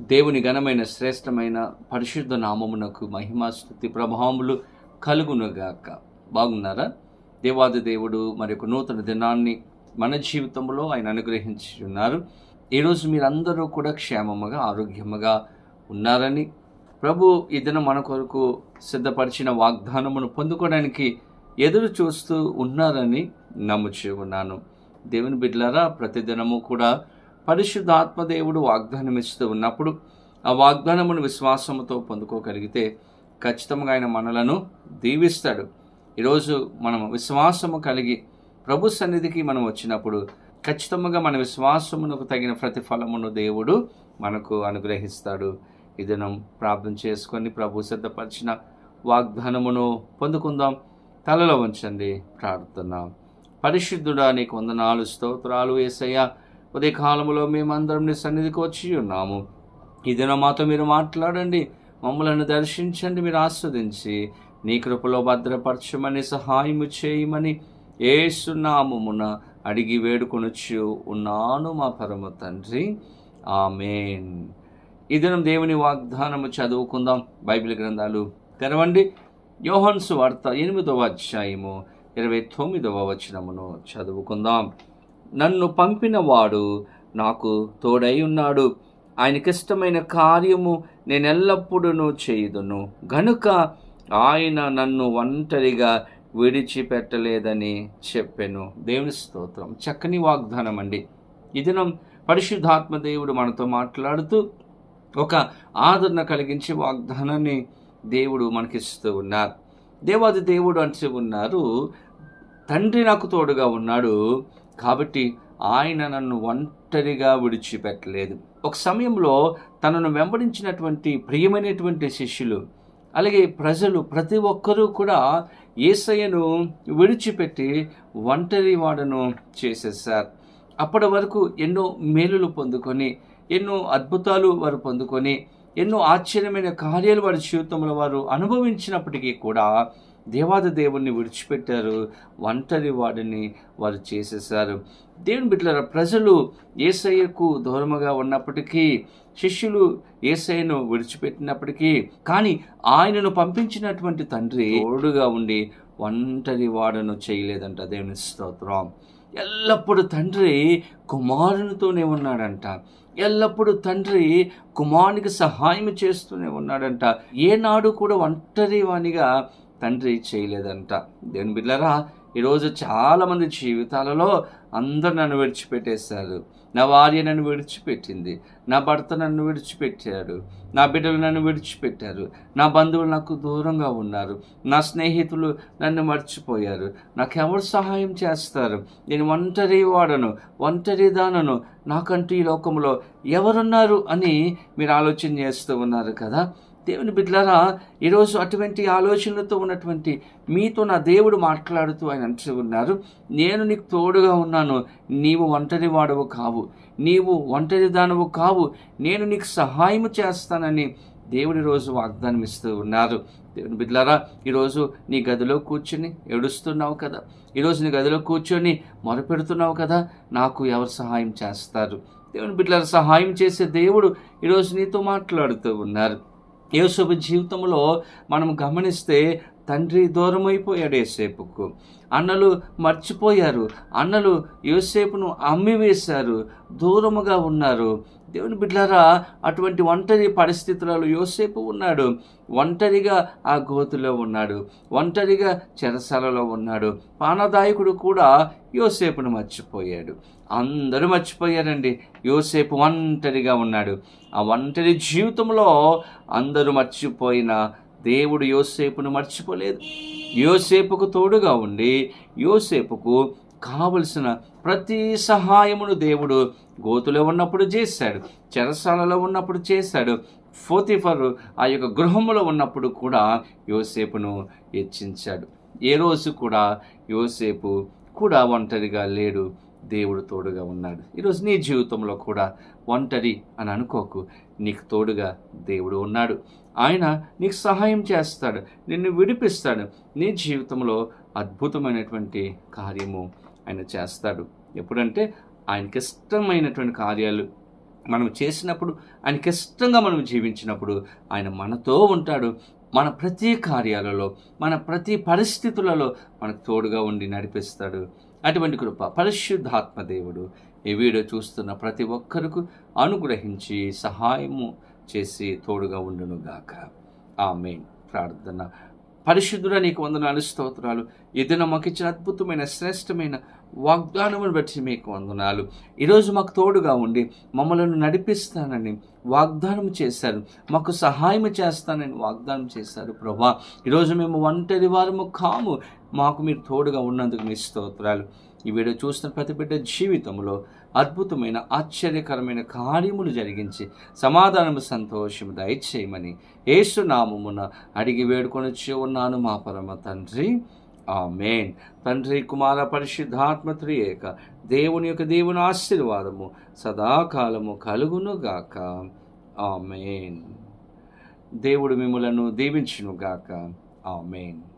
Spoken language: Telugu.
దేవుని ఘనమైన శ్రేష్టమైన పరిశుద్ధ నామమునకు మహిమాస్థుతి ప్రభావములు కలుగునుగాక. బాగున్నారా? దేవాది దేవుడు మరి ఒక నూతన దినాన్ని మన జీవితంలో ఆయన అనుగ్రహించి ఉన్నారు. ఈరోజు మీరందరూ కూడా క్షేమముగా ఆరోగ్యముగా ఉన్నారని ప్రభు ఈ దినం మన కొరకు సిద్ధపరిచిన వాగ్దానమును పొందుకోవడానికి ఎదురు చూస్తూ ఉన్నారని నమ్ముచూ ఉన్నాను. దేవుని బిడ్డలారా ప్రతిదినము కూడా పరిశుద్ధ ఆత్మదేవుడు వాగ్దానం ఇస్తూ ఉన్నప్పుడు ఆ వాగ్దానమును విశ్వాసముతో పొందుకోగలిగితే ఖచ్చితంగా ఆయన మనలను దీవిస్తాడు. ఈరోజు మనం విశ్వాసము కలిగి ప్రభు సన్నిధికి మనం వచ్చినప్పుడు ఖచ్చితంగా మన విశ్వాసమునకు తగిన ప్రతిఫలమును దేవుడు మనకు అనుగ్రహిస్తాడు. ఈ దినం ప్రార్థన చేసుకొని ప్రభు సిద్ధపరిచిన వాగ్దానమును పొందుకుందాం. తలలో ఉంచండి. ప్రార్థన. పరిశుద్ధుడా నీకు వందనాలు స్తోత్రాలు ఏసయ్య. ఉదయకాలంలో మేమందరం నీ సన్నిధికి వచ్చి ఉన్నాము. ఇదిన మాతో మీరు మాట్లాడండి మమ్మలను దర్శించండి మీరు ఆస్వాదించి నీ కృపలో భద్రపరచమని సహాయము చేయమని ఏసునామమున అడిగి వేడుకొనొచ్చు ఉన్నాను మా పరమ తండ్రి. ఆమెన్. ఈ దేవుని వాగ్దానము చదువుకుందాం. బైబిల్ గ్రంథాలు తెరవండి. యోహన్సు వార్త ఎనిమిదవ అధ్యాయము ఇరవై తొమ్మిదవ వచనమును చదువుకుందాం. నన్ను పంపినవాడు నాకు తోడై ఉన్నాడు. ఆయనకిష్టమైన కార్యము నేనెల్లప్పుడూ చేయుదును. గనుక ఆయన నన్ను ఒంటరిగా విడిచిపెట్టలేదని చెప్పాను. దేవుని స్తోత్రం. చక్కని వాగ్దానం అండి. ఈ దినం పరిశుద్ధాత్మ దేవుడు మనతో మాట్లాడుతూ ఒక ఆదరణ కలిగించే వాగ్దానాన్ని దేవుడు మనకిస్తూ ఉన్నారు. దేవాది దేవుడు అంటూ ఉన్నారు తండ్రి నాకు తోడుగా ఉన్నాడు కాబట్టి ఆయన నన్ను ఒంటరిగా విడిచిపెట్టలేదు. ఒక సమయంలో తనను వెంబడించినటువంటి ప్రియమైనటువంటి శిష్యులు అలాగే ప్రజలు ప్రతి ఒక్కరూ కూడా ఏసయ్యను విడిచిపెట్టి ఒంటరి వాడను చేసేసారు అప్పటి వరకు ఎన్నో మేలులు పొందుకొని ఎన్నో అద్భుతాలు వారు పొందుకొని ఎన్నో ఆశ్చర్యమైన కార్యాలు వారి జీవితంలో వారు అనుభవించినప్పటికీ కూడా దేవాది దేవుణ్ణి విడిచిపెట్టారు ఒంటరి వాడిని వారు చేసేసారు దేవుని బిడ్డల ప్రజలు ఏసయ్యకు దూరముగా ఉన్నప్పటికీ శిష్యులు ఏసయ్యను విడిచిపెట్టినప్పటికీ కానీ ఆయనను పంపించినటువంటి తండ్రి తోడుగా ఉండి ఒంటరి వాడను చేయలేదంట దేవుని స్తోత్రం. ఎల్లప్పుడూ తండ్రి కుమారునితోనే ఉన్నాడంట. ఎల్లప్పుడూ తండ్రి కుమారునికి సహాయం చేస్తూనే ఉన్నాడంట. ఏనాడు కూడా ఒంటరి వానిగా తండ్రి చేయలేదంట. దేవుని బిడ్డరా ఈరోజు చాలామంది జీవితాలలో అందరు నన్ను విడిచిపెట్టేశారు. నా భార్య నన్ను విడిచిపెట్టింది. నా భర్త నన్ను విడిచిపెట్టాడు. నా బిడ్డలు నన్ను విడిచిపెట్టారు. నా బంధువులు నాకు దూరంగా ఉన్నారు. నా స్నేహితులు నన్ను మర్చిపోయారు. నాకు ఎవరు సహాయం చేస్తారు? నేను ఒంటరి వాడను ఒంటరి దానను. నాకంటూ ఈ లోకంలో ఎవరున్నారు అని మీరు ఆలోచన చేస్తూ ఉన్నారు కదా? దేవుని బిడ్డలారా ఈరోజు అటువంటి ఆలోచనలతో ఉన్నటువంటి మీతో నా దేవుడు మాట్లాడుతూ ఆయన అంటూ ఉన్నారు. నేను నీకు తోడుగా ఉన్నాను నీవు ఒంటరి వాడవు కావు. నీవు ఒంటరి దానవు కావు నేను నీకు సహాయం చేస్తానని దేవుడి రోజు వాగ్దానం ఇస్తూ ఉన్నారు. దేవుని బిడ్డలారా ఈరోజు నీ గదిలో కూర్చుని ఏడుస్తున్నావు కదా. ఈరోజు నీ గదిలో కూర్చొని మొరపెడుతున్నావు కదా నాకు ఎవరు సహాయం చేస్తారు? దేవుని బిడ్డలారా సహాయం చేసే దేవుడు ఈరోజు నీతో మాట్లాడుతూ ఉన్నారు. యేసుపు జీవితంలో మనం గమనిస్తే తండ్రి దూరం అయిపోయాడు యోసేపుకు. అన్నలు మర్చిపోయారు. అన్నలు యోసేపును అమ్మివేశారు. దూరముగా ఉన్నారు. దేవుని బిడ్డారా అటువంటి ఒంటరి పరిస్థితులలో యోసేపు ఉన్నాడు. ఒంటరిగా ఆ గోతులో ఉన్నాడు. ఒంటరిగా చెరసాలలో ఉన్నాడు. పానదాయకుడు కూడా యోసేపును మర్చిపోయాడు. అందరూ మర్చిపోయారండి. యోసేపు ఒంటరిగా ఉన్నాడు. ఆ ఒంటరి జీవితంలో అందరూ మర్చిపోయిన దేవుడు యోసేపును మర్చిపోలేదు. యోసేపుకు తోడుగా ఉండి యోసేపుకు కావలసిన ప్రతి సహాయమును దేవుడు గోతులో ఉన్నప్పుడు చేశాడు చెరసాలలో ఉన్నప్పుడు చేశాడు ఫోతిఫర్ ఆ యొక్క గృహములో ఉన్నప్పుడు కూడా యోసేపును హెచ్చించాడు. ఏ రోజు కూడా యోసేపు కూడా ఒంటరిగా లేడు. దేవుడు తోడుగా ఉన్నాడు. ఈరోజు నీ జీవితంలో కూడా ఒంటరి అని అనుకోకు. నీకు తోడుగా దేవుడు ఉన్నాడు. ఆయన నీకు సహాయం చేస్తాడు. నిన్ను విడిపిస్తాడు. నీ జీవితంలో అద్భుతమైనటువంటి కార్యము ఆయన చేస్తాడు. ఎప్పుడంటే ఆయనకి ఇష్టమైనటువంటి కార్యాలు మనం చేసినప్పుడు ఆయనకి ఇష్టంగా మనం జీవించినప్పుడు ఆయన మనతో ఉంటాడు. మన ప్రతి కార్యాలలో మన ప్రతి పరిస్థితులలో మనకు తోడుగా ఉండి నడిపిస్తాడు. అటువంటి కృప పరిశుద్ధాత్మ దేవుడు ఈ వీడియో చూస్తున్న ప్రతి ఒక్కరికి అనుగ్రహించి సహాయము చేసి తోడుగా ఉండును గాక ఆమె ప్రార్థన పరిశుద్ధుడ నీకు వందనాలు స్తోత్రాలు. ఏదైనా మాకు ఇచ్చిన అద్భుతమైన శ్రేష్టమైన వాగ్దానమును బట్టి మీకు వందనాలు. ఈరోజు మాకు తోడుగా ఉండి మమ్మల్ని నడిపిస్తానని వాగ్దానం చేశారు. మాకు సహాయం చేస్తానని వాగ్దానం చేశారు ప్రభా. ఈరోజు మేము ఒంటరి వారము కాము. మాకు మీరు తోడుగా ఉన్నందుకు మీ స్తోత్రాలు. ఈ వీడియో చూస్తున్న ప్రతి బిడ్డ జీవితంలో అద్భుతమైన ఆశ్చర్యకరమైన కార్యములు జరిగించి సమాధానము సంతోషము దయచేయమని ఏసునామమున అడిగి వేడుకొనొచ్చి ఉన్నాను మా పరమ తండ్రి. ఆమెన్. తండ్రి కుమార పరిశుద్ధాత్మ త్రియేక దేవుని యొక్క దేవుని ఆశీర్వాదము సదాకాలము కలుగునుగాక. ఆమెన్. దేవుడు మిమ్మలను దీవించునుగాక. ఆమెన్.